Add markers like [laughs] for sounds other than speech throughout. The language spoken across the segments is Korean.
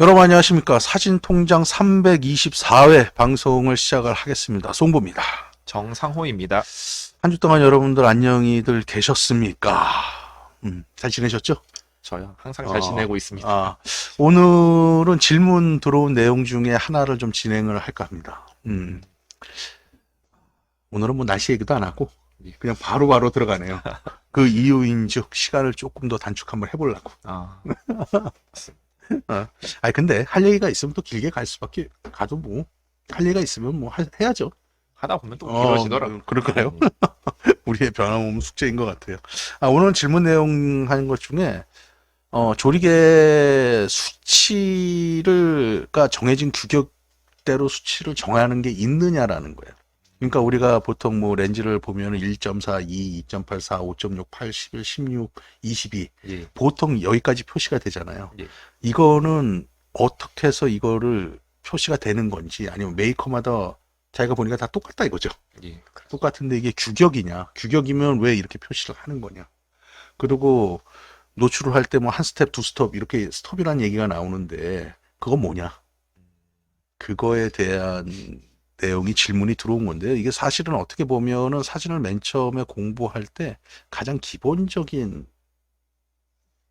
여러분 안녕하십니까. 사진통장 324회 방송을 시작을 하겠습니다. 송보입니다. 정상호입니다. 한 주 동안 여러분들 안녕히들 계셨습니까? 음, 잘 지내셨죠? 저요. 항상 어. 잘 지내고 있습니다. 아, 오늘은 질문 들어온 내용 중에 하나를 좀 진행을 할까 합니다. 음. 오늘은 뭐 날씨 얘기도 안 하고 예. 그냥 바로 바로 들어가네요. [laughs] 그 이유인 즉 시간을 조금 더 단축 한번 해보려고. 아, [laughs] 아니 근데 할 얘기가 있으면 또 길게 갈 수밖에 가도 뭐 할 얘기가 있으면 뭐 하- 해야죠. 하다 보면 또 어, 길어지더라고요. 그럴까요? [laughs] 우리의 변함없는 숙제인 것 같아요. 아, 오늘 질문 내용 하는 것 중에 어, 조리개 수치를 가 정해진 규격대로 수치를 정하는 게 있느냐라는 거예요. 그러니까 우리가 보통 뭐 렌즈를 보면 1.4, 2, 2.84, 5.6, 8, 11, 16, 22 예. 보통 여기까지 표시가 되잖아요. 예. 이거는 어떻게 해서 이거를 표시가 되는 건지 아니면 메이커마다 자기가 보니까 다 똑같다 이거죠. 예. 똑같은데 이게 규격이냐? 규격이면 왜 이렇게 표시를 하는 거냐? 그리고 노출을 할 때 뭐 한 스텝, 두 스톱 이렇게 스톱이라는 얘기가 나오는데 그건 뭐냐? 그거에 대한 내용이 질문이 들어온 건데요. 이게 사실은 어떻게 보면은 사진을 맨 처음에 공부할 때 가장 기본적인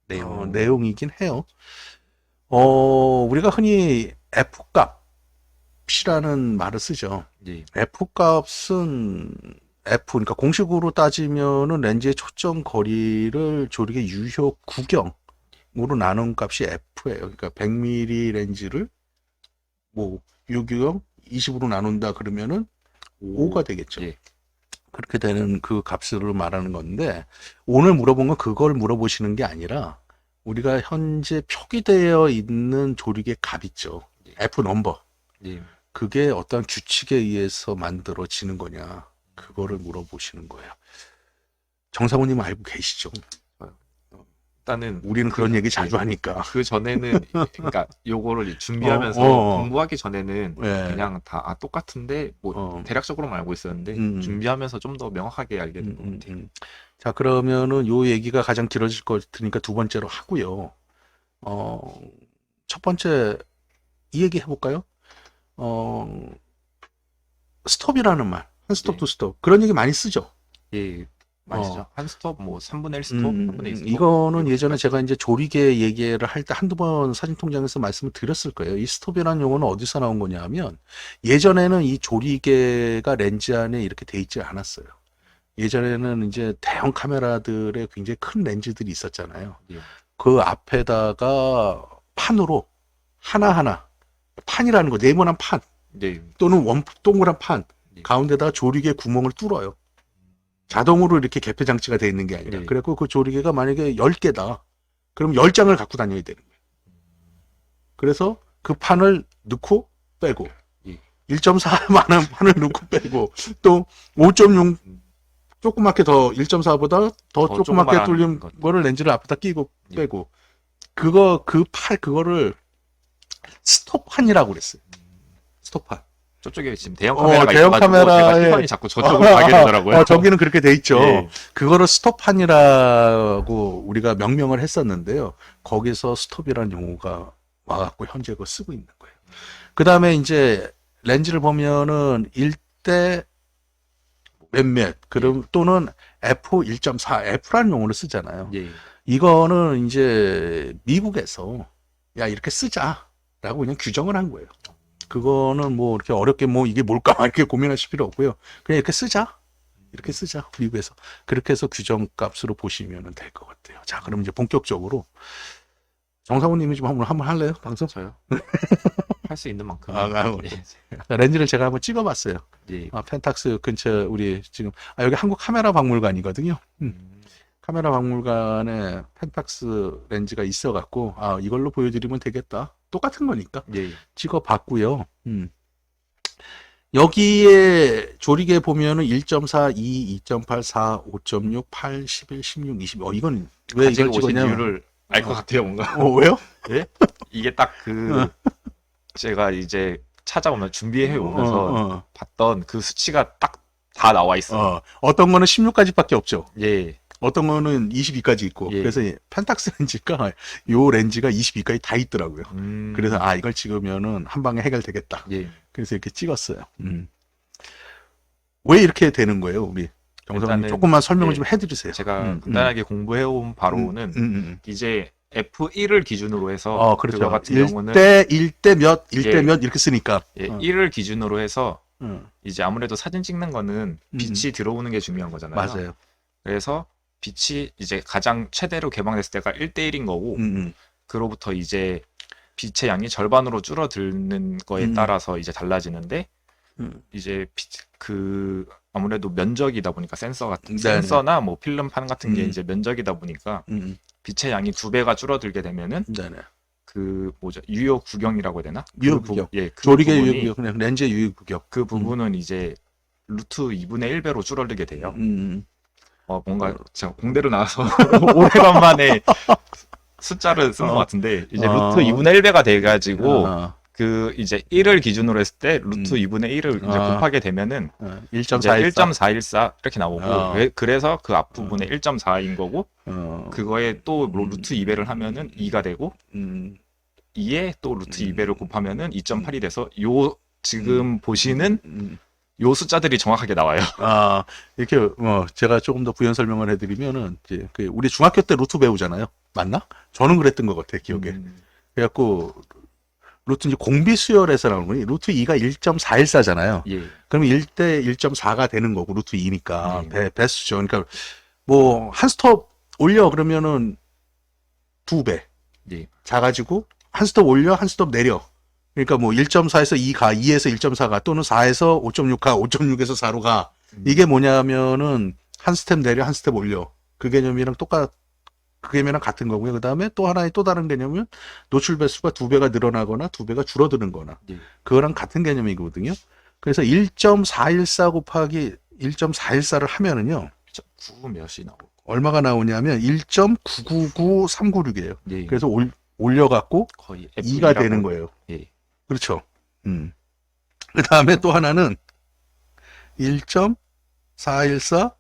내용. 어, 내용이긴 해요. 어, 우리가 흔히 F 값이라는 말을 쓰죠. 예. F 값은 F, 그러니까 공식으로 따지면은 렌즈의 초점 거리를 조리개 유효 구경으로 나눈 값이 F예요. 그러니까 100mm 렌즈를 뭐 유규경 20으로 나눈다 그러면은 5 가 되겠죠. 예. 그렇게 되는 그 값을 말하는 건데 오늘 물어본 건 그걸 물어보시는 게 아니라 우리가 현재 표기되어 있는 조리개 값 있죠. 예. F 넘버. 예. 그게 어떤 규칙에 의해서 만들어지는 거냐 그거를 물어보시는 거예요. 정상훈님 알고 계시죠? 일단은 우리는 그런 얘기 자주 예. 하니까. 그 전에는 [laughs] 그러니까 요거를 준비하면서 어, 어, 어. 공부하기 전에는 예. 그냥 다 아, 똑같은데 뭐 어. 대략적으로만 알고 있었는데 음. 준비하면서 좀 더 명확하게 알게 된 음, 것 음, 같아요. 음. 자 그러면은 요 얘기가 가장 길어질 것 같으니까 두 번째로 하고요. 어, 첫 번째 이 얘기 해볼까요? 어, 스톱이라는 말, 한 스톱 예. 두 스톱 그런 얘기 많이 쓰죠. 예. 맞죠. 어. 한 스톱 뭐 3분의 1 스톱, 음, 3분의 2 스톱. 이거는 예전에 제가 이제 조리개 얘기를 할 때 한두 번 사진통장에서 말씀을 드렸을 거예요. 이 스톱이라는 용어는 어디서 나온 거냐 하면 예전에는 이 조리개가 렌즈 안에 이렇게 돼 있지 않았어요. 예전에는 이제 대형 카메라들의 굉장히 큰 렌즈들이 있었잖아요. 예. 그 앞에다가 판으로 하나하나 판이라는 거 네모난 판 예. 또는 원 동그란 판 예. 가운데다가 조리개 구멍을 뚫어요. 자동으로 이렇게 개폐 장치가 돼 있는 게 아니라. 네. 그래갖고 그 조리개가 만약에 10개다. 그럼 10장을 갖고 다녀야 되는 거예요. 그래서 그 판을 넣고 빼고 예. 1.4만한 판을 넣고 빼고 또 5.6 조그맣게 더 1.4보다 더 더 조그맣게 뚫린 것. 거를 렌즈를 앞에다 끼고 예. 빼고 그거 그 팔 그거를 스톱판이라고 그랬어요. 스톱판. 저쪽에 지금 대형 어, 카메라가 대형 있어가지고 카메라에- 제가 시선이 자꾸 저쪽으로 가게 되더라고요. 어, 저기는 그렇게 돼 있죠. 예. 그거를 스톱판이라고 우리가 명명을 했었는데요. 거기서 스톱이라는 용어가 와갖고 현재 그거 쓰고 있는 거예요. 그 다음에 이제 렌즈를 보면은 1대 몇몇, 그럼 또는 F 1.4, F라는 용어를 쓰잖아요. 예. 이거는 이제 미국에서 야, 이렇게 쓰자라고 그냥 규정을 한 거예요. 그거는 뭐 이렇게 어렵게 뭐 이게 뭘까 막 [laughs] 이렇게 고민하실 필요 없고요. 그냥 이렇게 쓰자. 이렇게 쓰자. 미국에서. 그렇게 해서 규정 값으로 보시면 될 것 같아요. 자, 그럼 이제 본격적으로 정상훈 님이 좀 한번, 한번 할래요? 방송? 저요? [laughs] 할 수 있는 만큼. 아, 아, 예. 자, 렌즈를 제가 한번 찍어 봤어요. 예. 아, 펜탁스 근처 우리 지금, 아, 여기 한국 카메라 박물관이거든요. 음. 음. 카메라 박물관에 펜탁스 렌즈가 있어갖고, 아, 이걸로 보여드리면 되겠다. 똑같은 거니까. 예. 찍어봤고요. 음. 여기에 조리개 보면은 1.4, 2, 2.8, 4, 5.6, 8, 11, 16, 20. 어, 이건 왜 이걸 찍었냐면. 이유를 알 것 같아요, 뭔가. 어, 왜요? [laughs] 이게 딱 그 [laughs] 제가 이제 찾아오면 준비해 오면서 어, 어, 봤던 그 수치가 딱 다 나와 있어요. 어. 어떤 거는 16까지밖에 없죠. 예. 어떤 거는 22까지 있고 예. 그래서 이 펜탁스 렌즈가 [laughs] 요 렌즈가 22까지 다 있더라고요. 음. 그래서 아 이걸 찍으면은 한 방에 해결되겠다. 예. 그래서 이렇게 찍었어요. 음. 왜 이렇게 되는 거예요, 우리 일단은, 조금만 설명을 예, 좀 해드리세요. 제가 음, 간단하게 공부해온 바로는 음, 음, 음. 이제 F1을 기준으로 해서 어, 그렇죠. 그거 같은 1대, 경우는 1대 몇, 1대 예. 몇 이렇게 쓰니까. 예, 어. 1을 기준으로 해서 음, 이제 아무래도 사진 찍는 거는 빛이 들어오는 게 중요한 거잖아요. 맞아요. 그래서 빛이 이제 가장 최대로 개방됐을 때가 1대1인 거고 음, 음. 그로부터 이제 빛의 양이 절반으로 줄어드는 거에 음. 따라서 이제 달라지는데 음. 이제 빛, 그 아무래도 면적이다 보니까 센서 같은 네네. 센서나 뭐 필름판 같은 게 음. 이제 면적이다 보니까 음, 빛의 양이 두 배가 줄어들게 되면은 음. 네네. 그 뭐죠 유효 구경이라고 해야 되나? 유효 그 부- 구경. 예, 그 조리개 부분이- 유익, 그냥 렌즈의 유익 구격. 그 부분은 이제 루트 2분의 1배로 줄어들게 돼요. 음, 어 뭔가 제가 공대로 나와서 [laughs] 오래간만에 숫자를 쓴것 어. 같은데 이제 어. 루트 2분의 1배가 돼가지고 어, 그 이제 1을 기준으로 했을 때 루트 음. 2분의 1을 이제 아. 곱하게 되면은 어, 이제 1.414. 1.414 이렇게 나오고 어. 왜- 그래서 그 앞부분에 1.4인 거고 어, 그거에 또뭐 음. 루트 2배를 하면은 2가 되고 음, 2에 또 루트 음. 2배를 곱하면은 2.8이 돼서 요 지금 보시는 음. 요 숫자들이 정확하게 나와요. [laughs] 아, 이렇게, 뭐, 제가 조금 더 부연 설명을 해드리면은, 이제, 그, 우리 중학교 때 루트 배우잖아요. 맞나? 저는 그랬던 것 같아, 기억에. 음. 그래갖고, 루트 이제 공비 수열에서 나오는 거니, 루트 2가 1.414잖아요. 예. 그러면 1대 1.4가 되는 거고, 루트 2니까. 네. 배, 배수죠. 그러니까, 뭐, 한 스톱 올려, 그러면은, 두 배. 예. 작아지고, 한 스톱 올려, 한 스톱 내려. 그러니까 뭐 1.4에서 2가, 2에서 1.4가, 또는 4에서 5.6가, 5.6에서 4로 가. 음. 이게 뭐냐면은 한 스텝 내려 한 스텝 올려 그 개념이랑 똑같 그 개념이랑 같은 거고요. 그 다음에 또 하나의 또 다른 개념은 노출 배수가 두 배가 늘어나거나 두 배가 줄어드는 거나 예. 그거랑 같은 개념이거든요. 그래서 1.414 곱하기 1.414를 하면은요 9 몇이 나오고. 얼마가 나오냐면 1.999396이에요. 예. 그래서 올, 올려갖고 거의 2가 F2라고. 되는 거예요. 예. 그렇죠. 음. 그 다음에 또 하나는 1.414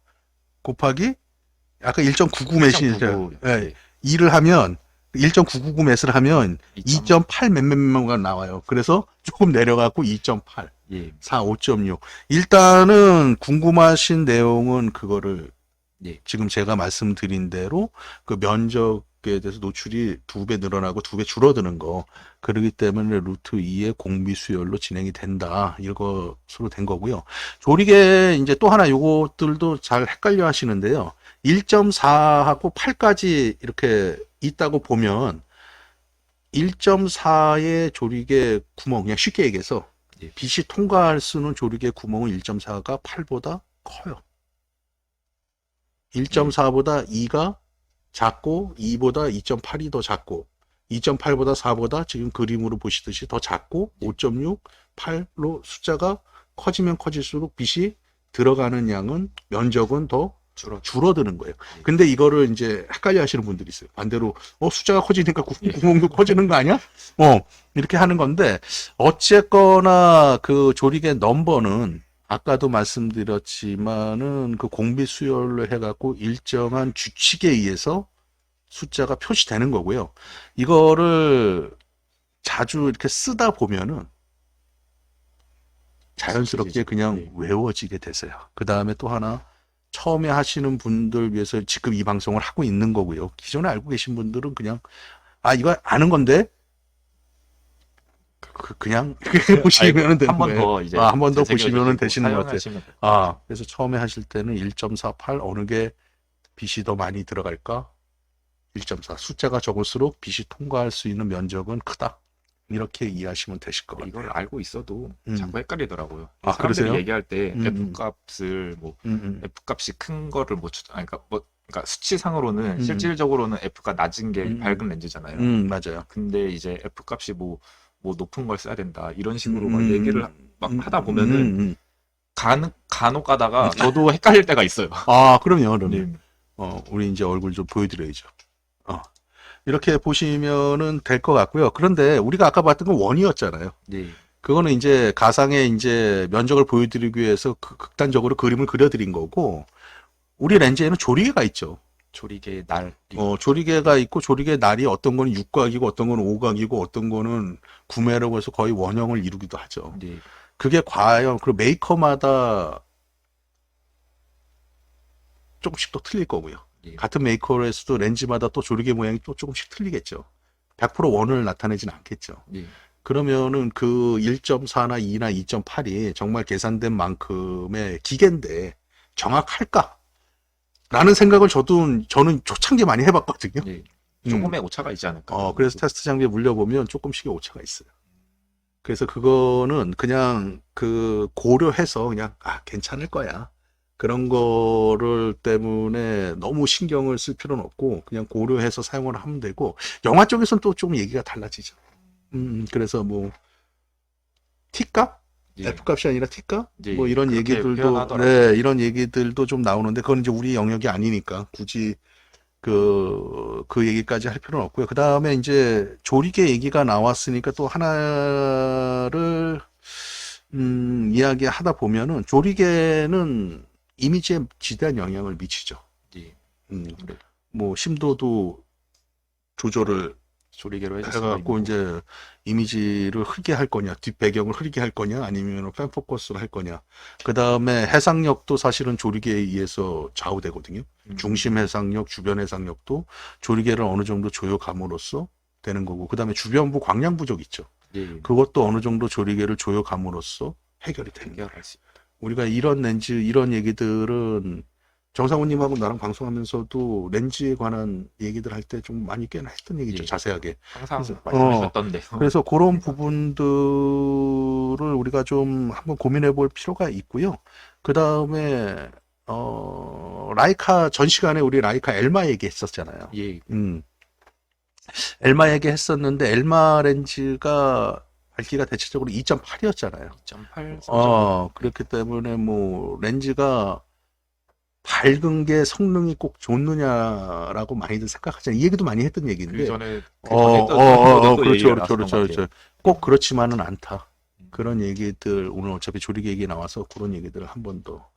곱하기 아까 1.99 메시죠. 1.99, 예. 2를 하면 1.999 메스를 하면 2.8 몇몇몇가 나와요. 그래서 조금 내려가고 2.8, 예. 4, 5.6. 일단은 궁금하신 내용은 그거를 예. 지금 제가 말씀드린 대로 그 면적 에 대해서 노출이 두 배 늘어나고 두 배 줄어드는 거 그러기 때문에 루트 2의 공비 수열로 진행이 된다 이것으로 된 거고요. 조리개 이제 또 하나 요것들도 잘 헷갈려 하시는데요. 1.4하고 8까지 이렇게 있다고 보면 1.4의 조리개 구멍 그냥 쉽게 얘기해서 예. 빛이 통과할 수 있는 조리개 구멍은 1.4가 8보다 커요. 1.4보다 2가 작고 2보다 2.8이 더 작고 2.8보다 4보다 지금 그림으로 보시듯이 더 작고 5.6, 8로 숫자가 커지면 커질수록 빛이 들어가는 양은 면적은 더 줄어. 줄어드는 거예요. 예. 근데 이거를 이제 헷갈려 하시는 분들이 있어요. 반대로, 어, 숫자가 커지니까 구, 예. 구멍도 커지는 거 아니야? 어, 이렇게 하는 건데, 어쨌거나 그 조리개 넘버는 아까도 말씀드렸지만은 그 공비 수열로 해갖고 일정한 규칙에 의해서 숫자가 표시되는 거고요. 이거를 자주 이렇게 쓰다 보면은 자연스럽게. 그냥 네. 외워지게 되세요. 그 다음에 또 하나 처음에 하시는 분들 위해서 지금 이 방송을 하고 있는 거고요. 기존에 알고 계신 분들은 그냥 아 이거 아는 건데 그, 냥 [laughs] 보시면 되는 한번 거예요. 더 이제 아, 한 번 더 보시면은 되시는 것 같아요. 사용하시면 돼요. 아 그래서 처음에 하실 때는 1.48 어느 게 빛이 더 많이 들어갈까? 1.4 숫자가 적을수록 빛이 통과할 수 있는 면적은 크다. 이렇게 이해하시면 되실 것 같아요. 이걸 알고 있어도 음. 자꾸 헷갈리더라고요. 아, 사람들이 그러세요? 얘기할 때 음, 음. F 값을 뭐 음, 음. F 값이 큰 거를 못 주, 아니, 그러니까 뭐 그러니까 수치상으로는 음. 실질적으로는 F가 낮은 게 음. 밝은 렌즈잖아요. 음, 맞아요. 근데 이제 F 값이 뭐, 뭐 높은 걸 써야 된다 이런 식으로 음, 막 얘기를 막 음, 하다 보면은 음, 음. 간, 간혹 가다가 저도 헷갈릴 때가 있어요. 아 그럼요, 그럼요. 네. 어, 우리 이제 얼굴 좀 보여드려야죠. 어. 이렇게 보시면은 될 것 같고요. 그런데 우리가 아까 봤던 건 원이었잖아요. 네. 그거는 이제 가상의 이제 면적을 보여드리기 위해서 그 극단적으로 그림을 그려드린 거고, 우리 렌즈에는 조리개가 있죠. 조리개 날. 어, 조리개가 있고 조리개 날이 어떤 거는 육각이고 어떤 거는 오각이고 어떤 거는 구매라고 해서 거의 원형을 이루기도 하죠. 예. 그게 과연 그 메이커마다 조금씩 또 틀릴 거고요. 예. 같은 메이커에서도 렌즈마다 또 조리개 모양이 또 조금씩 틀리겠죠. 100% 원을 나타내진 않겠죠. 예. 그러면은 그 1.4나 2나 2.8이 정말 계산된 만큼의 기계인데 정확할까? 라는 생각을 저도 저는 초창기 많이 해봤거든요. 예. 음. 조금의 오차가 있지 않을까. 어, 그래서 테스트 장비에 물려보면 조금씩의 오차가 있어요. 그래서 그거는 그냥 그 고려해서 그냥 아 괜찮을 거야. 그런 거를 때문에 너무 신경을 쓸 필요는 없고 그냥 고려해서 사용을 하면 되고 영화 쪽에서는 또 좀 얘기가 달라지죠. 음, 그래서 뭐 T값, 예. F값이 아니라 T값, 예, 뭐 이런 그렇게 얘기들도 표현하더라고요. 네, 이런 얘기들도 좀 나오는데 그건 이제 우리 영역이 아니니까 굳이 그, 그 얘기까지 할 필요는 없고요. 그 다음에 이제 조리개 얘기가 나왔으니까 또 하나를, 음, 이야기 하다 보면은 조리개는 이미지에 지대한 영향을 미치죠. 예. 음. 뭐, 심도도 조절을 조리개로 해서 해갖고 이제 이미지를 흐리게 할 거냐, 뒷 배경을 흐리게 할 거냐, 아니면 팬 포커스를 할 거냐. 그 다음에 해상력도 사실은 조리개에 의해서 좌우되거든요. 음. 중심 해상력, 주변 해상력도 조리개를 어느 정도 조여감으로써 되는 거고, 그 다음에 주변부 광량 부족 있죠. 예. 그것도 어느 정도 조리개를 조여감으로써 해결이 되는 거예요. 우리가 이런 렌즈, 이런 얘기들은 정상훈님하고 나랑 방송하면서도 렌즈에 관한 얘기들 할 때 좀 많이 꽤나 했던 얘기죠. 예. 자세하게. 항상 그래서- 말씀하셨던데. 그래서 그런 부분들을 우리가 좀 한번 고민해 볼 필요가 있고요. 그 다음에, 어, 라이카, 전 시간에 우리 라이카 엘마 얘기했었잖아요. 예. 음. 엘마 얘기했었는데, 엘마 렌즈가 밝기가 대체적으로 2.8이었잖아요. 2.8. 어, 그렇기 때문에 뭐, 렌즈가 밝은 게 성능이 꼭 좋느냐라고 많이들 생각하잖아요. 이 얘기도 많이 했던 얘기인데. 그 전에 그 어, 전에 어, 했던 어, 어, 그렇죠, 얘기가 그렇죠, 나왔던 그렇죠, 것 같아요. 그렇죠. 꼭 그렇지만은 않다. 음. 그런 얘기들 오늘 어차피 조리개 얘기 나와서 그런 얘기들을 한 번 더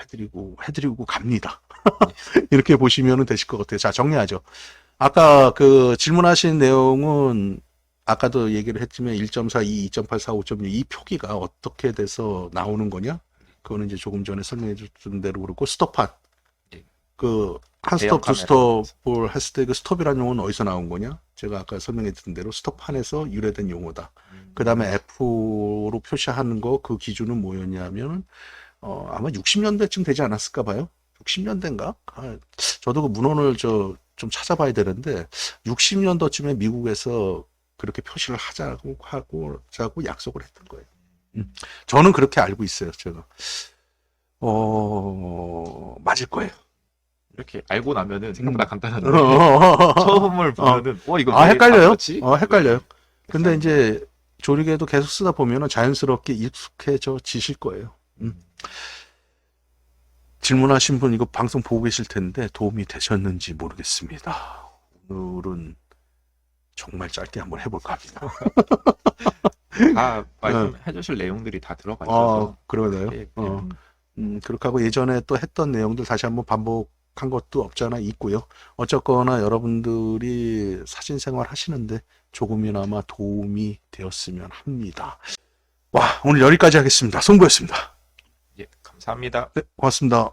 해드리고 해드리고 갑니다. [laughs] 이렇게 보시면 되실 것 같아요. 자 정리하죠. 아까 그 질문하신 내용은 아까도 얘기를 했지만 1.4, 2, 2.8, 4, 5.6 이 표기가 어떻게 돼서 나오는 거냐? 그거는 이제 조금 전에 설명해 줬던 대로 그렇고 스톱한 예. 그한 대형 스톱 두. 스톱을 했을 때 그 스톱이라는 용어는 어디서 나온 거냐? 제가 아까 설명해 드린 대로 스톱판에서 유래된 용어다. 음. 그 다음에 F로 표시하는 거 그 기준은 뭐였냐면 어, 아마 60년대쯤 되지 않았을까 봐요. 60년대인가? 아, 저도 그 문헌을 저 좀 찾아봐야 되는데 60년도쯤에 미국에서 그렇게 표시를 하자고 하고 자고 약속을 했던 거예요. 음. 저는 그렇게 알고 있어요. 제가 어 맞을 거예요. 이렇게 알고 나면은 생각보다 간단한데 [laughs] 어, 처음을 보면은 어 이거 아왜 헷갈려요. 어 헷갈려요. 근데 이제 조리개도 계속 쓰다 보면은 자연스럽게 익숙해져 지실 거예요. 음. 질문하신 분 이거 방송 보고 계실 텐데 도움이 되셨는지 모르겠습니다. 오늘은 정말 짧게 한번 해볼까 합니다. [laughs] 다 말씀해 주실 내용들이 다 들어가 아, 있어서 그러네요. 예, 어, 음, 음, 그렇게 하고 예전에 또 했던 내용들 다시 한번 반복한 것도 없잖아 있고요. 어쨌거나 여러분들이 사진 생활 하시는데 조금이나마 도움이 되었으면 합니다. 와, 오늘 여기까지 하겠습니다. 송구였습니다. 예, 감사합니다. 네, 고맙습니다.